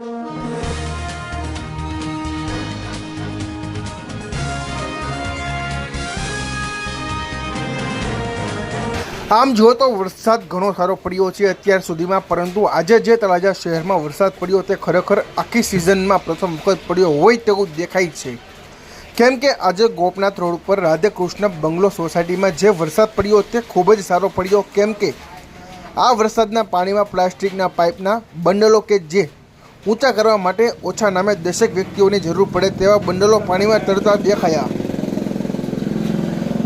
આમ જુઓ તો વરસાદ ઘણો સારો પડ્યો છે અત્યાર સુધીમાં, પરંતુ આજે જે તળાજા શહેરમાં વરસાદ પડ્યો તે ખરેખર આખી સિઝનમાં પ્રથમ વખત પડ્યો હોય તેવું દેખાય છે. કેમ કે આજે ગોપનાથ રોડ ઉપર રાધે કૃષ્ણ બંગલો સોસાયટીમાં જે વરસાદ પડ્યો તે ખૂબ જ સારો પડ્યો. કેમ કે આ વરસાદના પાણીમાં પ્લાસ્ટિકના પાઇપના બંડલો કે જે ઊંચા કરવા માટે ઓછા નામે દસેક વ્યક્તિઓની જરૂર પડે તેવા બંડલો પાણીમાં તરતા દેખાયા.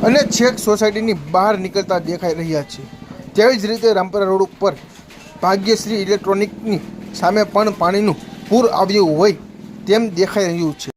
અને છેક સોસાયટીની બહાર નીકળતા દેખાઈ રહ્યા છે. તેવી જ રીતે રામપરા રોડ ઉપર ભાગ્યશ્રી ઇલેક્ટ્રોનિકની સામે પણ પાણીનું પૂર આવ્યું હોય તેમ દેખાઈ રહ્યું છે.